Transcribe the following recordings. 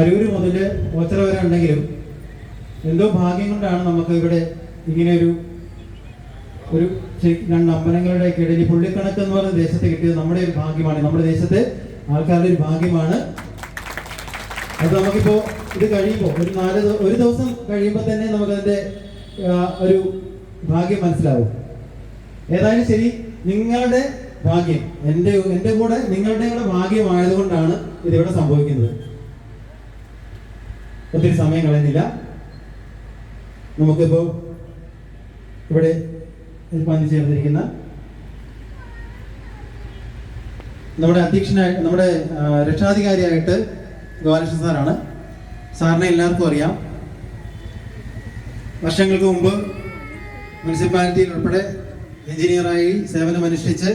അരൂര് മുതൽ ഓച്ചറ വരെ ഉണ്ടെങ്കിലും എന്തോ ഭാഗ്യം കൊണ്ടാണ് നമുക്ക് ഇവിടെ ഇങ്ങനെ ഒരു ഒരു രണ്ട് അമ്പലങ്ങളുടെ ഒക്കെ ഇടയിൽ പുള്ളിക്കണക്ക് എന്ന് പറഞ്ഞ ദേശത്ത് കിട്ടിയത് നമ്മുടെ ഒരു ഭാഗ്യമാണ്. നമ്മുടെ ദേശത്തെ ആൾക്കാരുടെ ഒരു ഭാഗ്യമാണ്. അത് നമുക്കിപ്പോ ഇത് കഴിയുമ്പോൾ ഒരു നാല് ഒരു ദിവസം കഴിയുമ്പോൾ തന്നെ നമുക്ക് അതിന്റെ ഒരു ഭാഗ്യം മനസ്സിലാവും. ഏതായാലും ശരി നിങ്ങളുടെ ഭാഗ്യം. എന്റെ എന്റെ കൂടെ നിങ്ങളുടെ കൂടെ ഭാഗ്യമായതുകൊണ്ടാണ് ഇതിവിടെ സംഭവിക്കുന്നത്. ഒത്തിരി സമയം കളയുന്നില്ല. നമുക്കിപ്പോ ഇവിടെ പങ്കു ചേർന്നിരിക്കുന്ന നമ്മുടെ അധ്യക്ഷനായി നമ്മുടെ രക്ഷാധികാരിയായിട്ട് ഗോപാലകൃഷ്ണൻ സാറാണ്. സാറിനെ എല്ലാവർക്കും അറിയാം. വർഷങ്ങൾക്ക് മുമ്പ് മുനിസിപ്പാലിറ്റിയിൽ ഉൾപ്പെടെ എഞ്ചിനീയറായി സേവനമനുഷ്ഠിച്ച്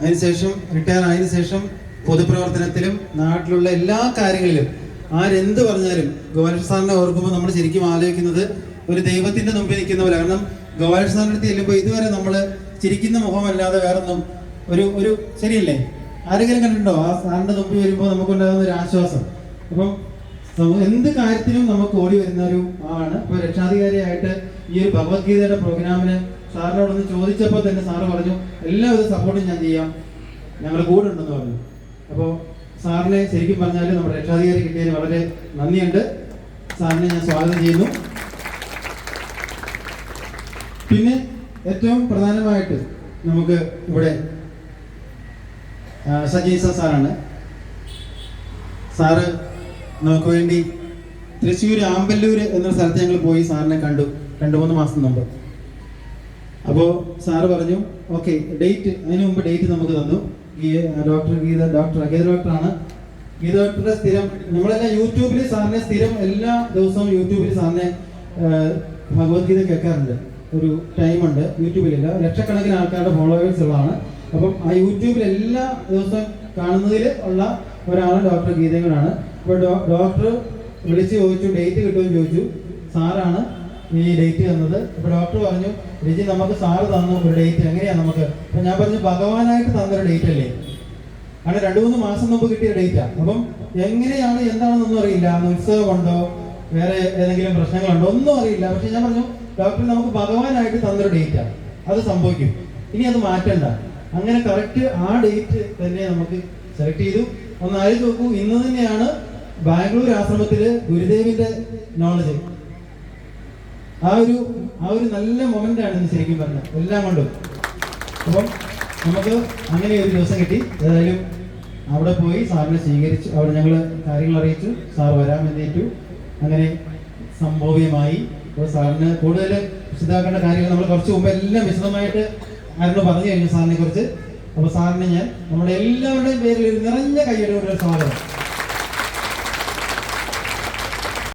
അതിനുശേഷം റിട്ടയർ ആയതിനു ശേഷം പൊതുപ്രവർത്തനത്തിലും നാട്ടിലുള്ള എല്ലാ കാര്യങ്ങളിലും ആരെന്ത് പറഞ്ഞാലും ഗോപാലകൃഷ്ണ സാറിനെ ഓർക്കുമ്പോൾ നമ്മൾ ശരിക്കും ആലോചിക്കുന്നത് ഒരു ദൈവത്തിന്റെ മുമ്പിൽ നിൽക്കുന്ന പോലെ. കാരണം ഗോപാലകൃഷ്ണ സാറിന്റെ അടുത്ത് ചെല്ലുമ്പോൾ ഇതുവരെ നമ്മൾ ചിരിക്കുന്ന മുഖമല്ലാതെ വേറൊന്നും ഒരു ഒരു ശരിയല്ലേ? ആരെങ്കിലും കണ്ടിട്ടുണ്ടോ? ആ സാറിന്റെ മുമ്പിൽ വരുമ്പോൾ നമുക്കുണ്ടാകുന്ന ഒരു ആശ്വാസം. അപ്പം എന്ത് കാര്യത്തിനും നമുക്ക് ഓടി വരുന്ന ഒരു ആളാണ്. ഇപ്പൊ രക്ഷാധികാരിയായിട്ട് ഈ ഒരു ഭഗവത്ഗീതയുടെ പ്രോഗ്രാമിന് സാറിനോടൊന്ന് ചോദിച്ചപ്പോൾ തന്നെ സാറ് പറഞ്ഞു എല്ലാവിധ സപ്പോർട്ടും ഞാൻ ചെയ്യാം. ഞങ്ങൾ കൂടെ ഉണ്ടെന്ന് പറഞ്ഞു. അപ്പോൾ സാറിനെ ശരിക്കും പറഞ്ഞാൽ നമ്മുടെ രക്ഷാധികാരി കിട്ടിയതിന് വളരെ നന്ദിയുണ്ട്. സാറിനെ ഞാൻ സ്വാഗതം ചെയ്യുന്നു. പിന്നെ ഏറ്റവും പ്രധാനമായിട്ട് നമുക്ക് ഇവിടെ സജീസ സാറാണ്. സാറ് നമുക്ക് വേണ്ടി തൃശ്ശൂർ ആമ്പല്ലൂർ എന്ന സ്ഥലത്ത് ഞങ്ങൾ പോയി സാറിനെ കണ്ടു. രണ്ട് മൂന്ന് മാസം മുമ്പ്. അപ്പോൾ സാറ് പറഞ്ഞു ഓക്കെ ഡേറ്റ് അതിനു മുമ്പ് ഡേറ്റ് നമുക്ക് തന്നു. ഡോക്ടർ ഗീത ഡോക്ടർ ഗീത ഡോക്ടറാണ്. ഗീത ഡോക്ടറുടെ സ്ഥിരം നമ്മളെല്ലാം യൂട്യൂബിൽ സാറിനെ സ്ഥിരം എല്ലാ ദിവസവും യൂട്യൂബിൽ സാറിനെ ഭഗവത്ഗീത കേൾക്കാറുണ്ട്. ഒരു ടൈമുണ്ട് യൂട്യൂബിലില്ല. ലക്ഷക്കണക്കിന് ആൾക്കാരുടെ ഫോളോവേഴ്സ് ഉള്ളതാണ്. അപ്പം ആ യൂട്യൂബിൽ എല്ലാ ദിവസവും കാണുന്നതിൽ ഉള്ള ഒരാളാണ് ഡോക്ടർ ഗീതങ്ങളാണ് അപ്പോൾ ഡോ- ഡോക്ടർ വിളിച്ച് ചോദിച്ചു ഡേറ്റ് കിട്ടുമെന്ന് ചോദിച്ചു. സാറാണ് ഈ ഡേറ്റ് തന്നത്. അപ്പോൾ ഡോക്ടർ പറഞ്ഞു രജി നമുക്ക് സാറ് തന്നു ഒരു ഡേറ്റ് എങ്ങനെയാ നമുക്ക്? അപ്പൊ ഞാൻ പറഞ്ഞു ഭഗവാനായിട്ട് തന്നൊരു ഡേറ്റ് അല്ലേ? അങ്ങനെ രണ്ടു മൂന്ന് മാസം മുമ്പ് കിട്ടിയ ഡേറ്റ് അപ്പം എങ്ങനെയാണ് എന്താണെന്നൊന്നും അറിയില്ല. ഉത്സവമുണ്ടോ വേറെ ഏതെങ്കിലും പ്രശ്നങ്ങളുണ്ടോ? ഒന്നും അറിയില്ല. പക്ഷെ ഞാൻ പറഞ്ഞു ഡോക്ടർ നമുക്ക് ഭഗവാനായിട്ട് തന്നൊരു ഡേറ്റാണ് അത് സംഭവിക്കും. ഇനി അത് മാറ്റണ്ട. അങ്ങനെ കറക്റ്റ് ആ ഡേറ്റ് തന്നെ നമുക്ക് സെലക്ട് ചെയ്തു. ഒന്ന് നോക്കൂ. ഇന്ന് തന്നെയാണ് ബാംഗ്ലൂർ ആശ്രമത്തിൽ ഗുരുദേവിന്റെ നോളജ് ആ ഒരു ആ ഒരു നല്ല മൊമെന്റ് ആണ് ശരിക്കും പറഞ്ഞത്. എല്ലാം കൊണ്ടും. അപ്പം നമുക്ക് അങ്ങനെ ഒരു ദിവസം കിട്ടി. ഏതായാലും അവിടെ പോയി സാറിനെ സ്വീകരിച്ചു അവിടെ ഞങ്ങൾ കാര്യങ്ങൾ അറിയിച്ചു. സാർ വരാമെന്നേറ്റു അങ്ങനെ സംഭവ്യമായി. അപ്പോൾ സാറിന് കൂടുതൽ വിശദമാക്കേണ്ട കാര്യങ്ങൾ നമ്മൾ കുറച്ച് മുമ്പ് എല്ലാം വിശദമായിട്ട് ആരോട് പറഞ്ഞു കഴിഞ്ഞു സാറിനെ കുറിച്ച് അപ്പോൾ സാറിനെ ഞാൻ നമ്മുടെ എല്ലാവരുടെയും പേരിൽ നിറഞ്ഞ കൈയ്യടി ഒരു സ്വാഗതം.